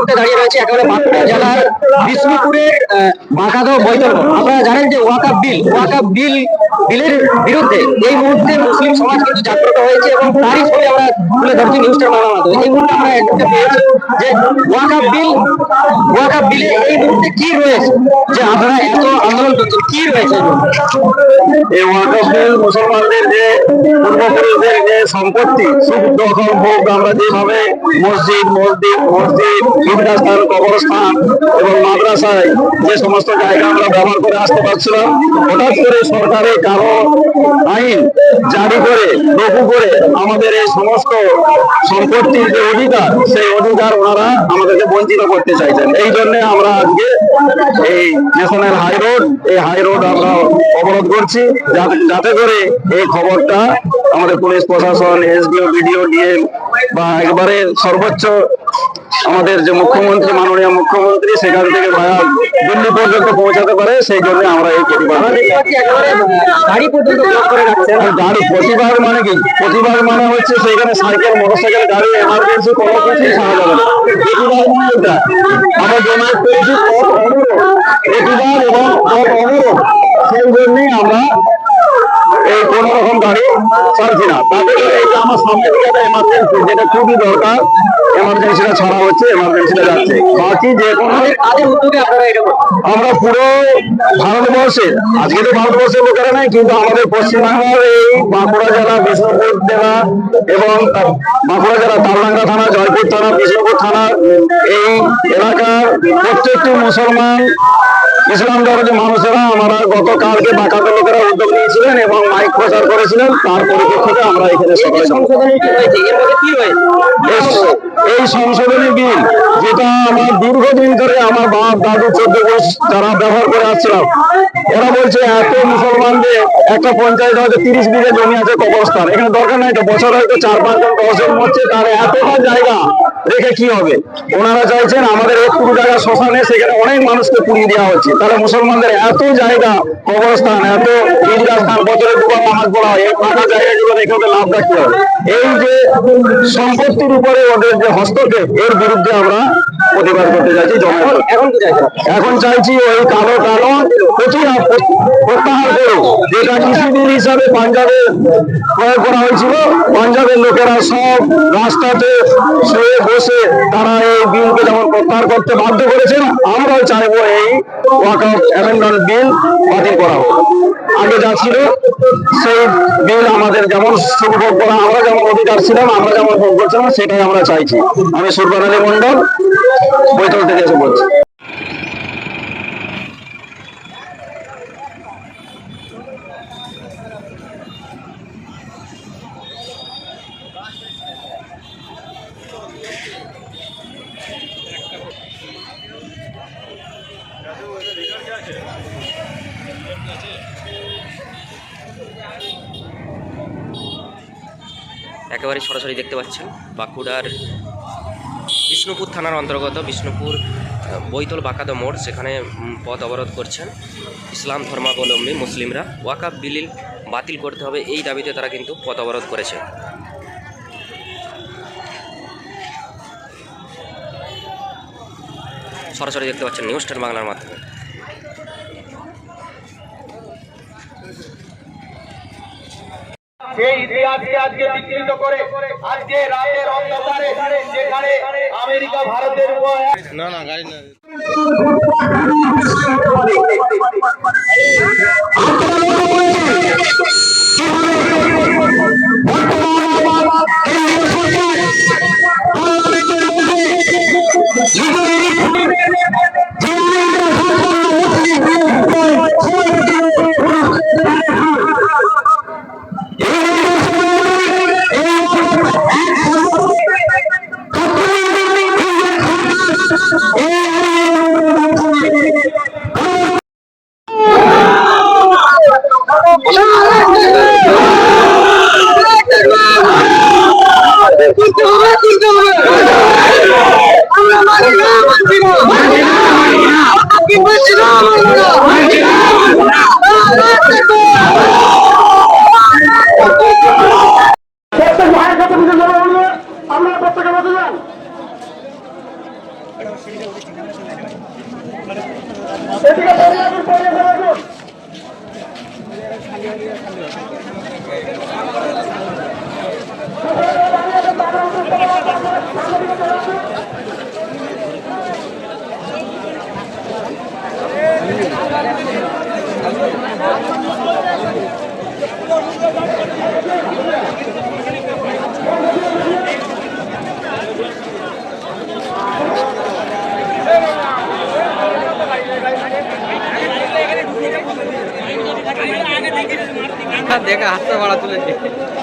মুহূর্তে দাঁড়িয়ে রয়েছে একেবারে বাঁকুড়া জেলার বিষ্ণুপুরের আহ, বাঁকাদহ বৈতরণ আপনারা জানেন যে ওয়াকাপ বিল ওয়াকাপ বিল বিলের বিরুদ্ধে এই মুহূর্তে মুসলিম সমাজ কিন্তু জাগ্রত হয়েছে এবং তারই ছবি আমরা তুলে ধরছি নিউজটার মাধ্যমে। এই মুহূর্তে আমরা দেখতে পেয়েছি যে ওয়াকাপ বিল ওয়াকাপ বিলে এই মুহূর্তে কি রয়েছে? যে আপনারা এত আন্দোলন করছেন কি রয়েছে? এই ওয়াকফ বিল মুসলমানদের যে পূর্বপুরুষদের যে সম্পত্তি সুখ দখল ভোগ আমরা যেভাবে মসজিদ মসজিদ মসজিদ ঈদগাহস্থান কবরস্থান এবং মাদ্রাসায় যে সমস্ত জায়গা আমরা ব্যবহার করে আসতে পারছিলাম, হঠাৎ করে সরকারের কারও আইন জারি করে, রঘু করে আমাদের এই সমস্ত সম্পত্তির যে অধিকার, সেই অধিকার ওনারা আমাদেরকে বঞ্চিত করতে চাইছেন। এই জন্য আমরা আজকে এই ন্যাশনাল হাই রোড, এই হাই রোড আমরা অবরোধ করছি, যাতে যাতে করে এই খবরটা আমাদের পুলিশ প্রশাসন, এসডিও, বিডিও ডিএম বা একবারে সর্বোচ্চ আমাদের যে মুখ্যমন্ত্রী মাননীয় মুখ্যমন্ত্রী সেখান থেকে দিল্লি পর্যন্ত পৌঁছাতে পারে সেই জন্য আমরা এই প্রতিবাদ গাড়ি প্রতিবাদ মানে কি? প্রতিবাদ মানে হচ্ছে সেখানে সাইকেল মোটরসাইকেল গাড়ি এমার্জেন্সি কোনো কিছুই ছাড়া যাবে না। প্রতিবাদ মানে এটা। আমরা জমায়েত করেছি প্রতিবাদ এবং পথ অবরোধ সেই জন্যই আমরা এই কোন রকম গাড়ি? ছাড়ছি না। তাতে করে এই আমার সামনে একটা এমার্জেন্সি যেটা খুবই দরকার এমার্জেন্সিটা ছাড়া হচ্ছে এমার্জেন্সিটা যাচ্ছে। বাকি যে কোনো এটা আমরা পুরো ভারতবর্ষের আজকে তো ভারতবর্ষের লোকেরা নাই কিন্তু আমাদের পশ্চিমবাংলার এই বাঁকুড়া জেলা বিষ্ণুপুর জেলা এবং বাঁকুড়া জেলা তালডাঙ্গা থানা জয়পুর থানা বিষ্ণুপুর থানা এই এলাকার প্রত্যেকটি মুসলমান ইসলাম ধর্মের মানুষেরা আমরা গতকালকে বাঁকাতে লোকেরা উদ্যোগ নিয়েছিলেন এবং মাইক প্রচার করেছিলেন। তার পরিপ্রেক্ষিতে আমরা এখানে সবাই সংশোধনী কি হয়েছে এর মধ্যে কি রয়েছে? এই- এই সংশোধনী বিল যেটা আমার দীর্ঘদিন ধরে আমার বাপ, দাদু চোদ্দ বয়স যারা ব্যবহার করে আসছিলাম ওরা বলছে, এত মুসলমানদের একটা পঞ্চায়েত হয়তো তিরিশ বিঘে জমি আছে কবরস্থান। এখানে দরকার নাই বছর হয়তো চার পাঁচজন দশজন মরছে, তার এতটা জায়গা রেখে কি হবে? ওনারা চাইছেন আমাদের একটু জায়গা শ্মশানে সেখানে অনেক মানুষকে পুড়িয়ে দেওয়া হচ্ছে। তাহলে মুসলমানদের এত জায়গা কবরস্থান, এত ঈদগাহ স্থান বছরে দুবার নামাজ পড়া হয় এই ফাঁকা জায়গাগুলো রেখে ওদের লাভ রাখতে হবে। এই যে সম্পত্তির উপরে ওদের যে হস্তক্ষেপ, এর বিরুদ্ধে আমরা প্রতিবাদ করতে চাইছি এখন এখন চাইছি ওই কালো কালো প্রত্যাহার করো যেটা কৃষিবিল হিসাবে পাঞ্জাবে প্রয়োগ করা হয়েছিল পাঞ্জাবের লোকেরা সব রাস্তাতে শুয়ে বসে তারা এই বিলকে যেমন প্রত্যাহার করতে বাধ্য করেছেন, আমরাও চাইব এই ওয়াকআউট অ্যামেন্ডমেন্ট বিল বাতিল করা আগে যা ছিল, সেই বিল আমাদের যেমন সুভোগ করা, আমরা যেমন অধিকার ছিলাম, আমরা যেমন ভোগ করছিলাম, সেটাই আমরা চাইছি। আমি সুরবান আলী মন্ডল বৈঠক থেকে এসে বলছি। একেবারে সরাসরি দেখতে পাচ্ছেন বাঁকুড়ার বিষ্ণুপুর থানার অন্তর্গত বিষ্ণুপুর বৈতল বাঁকাদ মোড়, সেখানে পথ অবরোধ করছেন ইসলাম ধর্মাবলম্বী মুসলিমরা। ওয়াকাব বিলিল বাতিল করতে হবে এই দাবিতে তারা কিন্তু পথ অবরোধ করেছে সরাসরি দেখতে পাচ্ছেন নিউজ টেন বাংলার মাধ্যমে। সেই ইতিহাসকে আজকে বিকৃত করে আজকে রাতের অন্ধকারে যেখানে আমেরিকা ভারতের উপর না না গাড়ি না। আমরা মানি না মানি না মানি না মানি না এদিকে দেখা হাতটা ভাড়া গাড়ি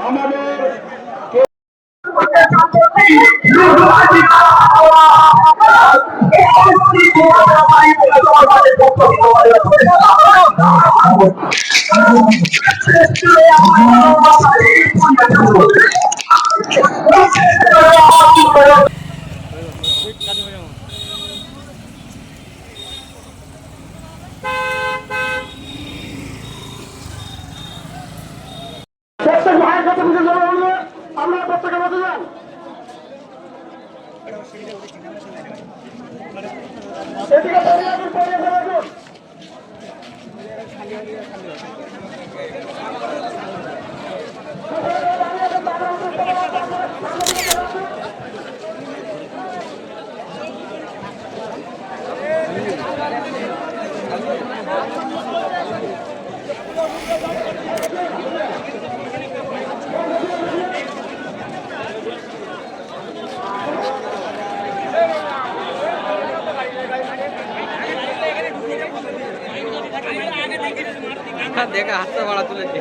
আমাদের প্রত্যেক দেখা হাতটা ভাড়া তুলেছে।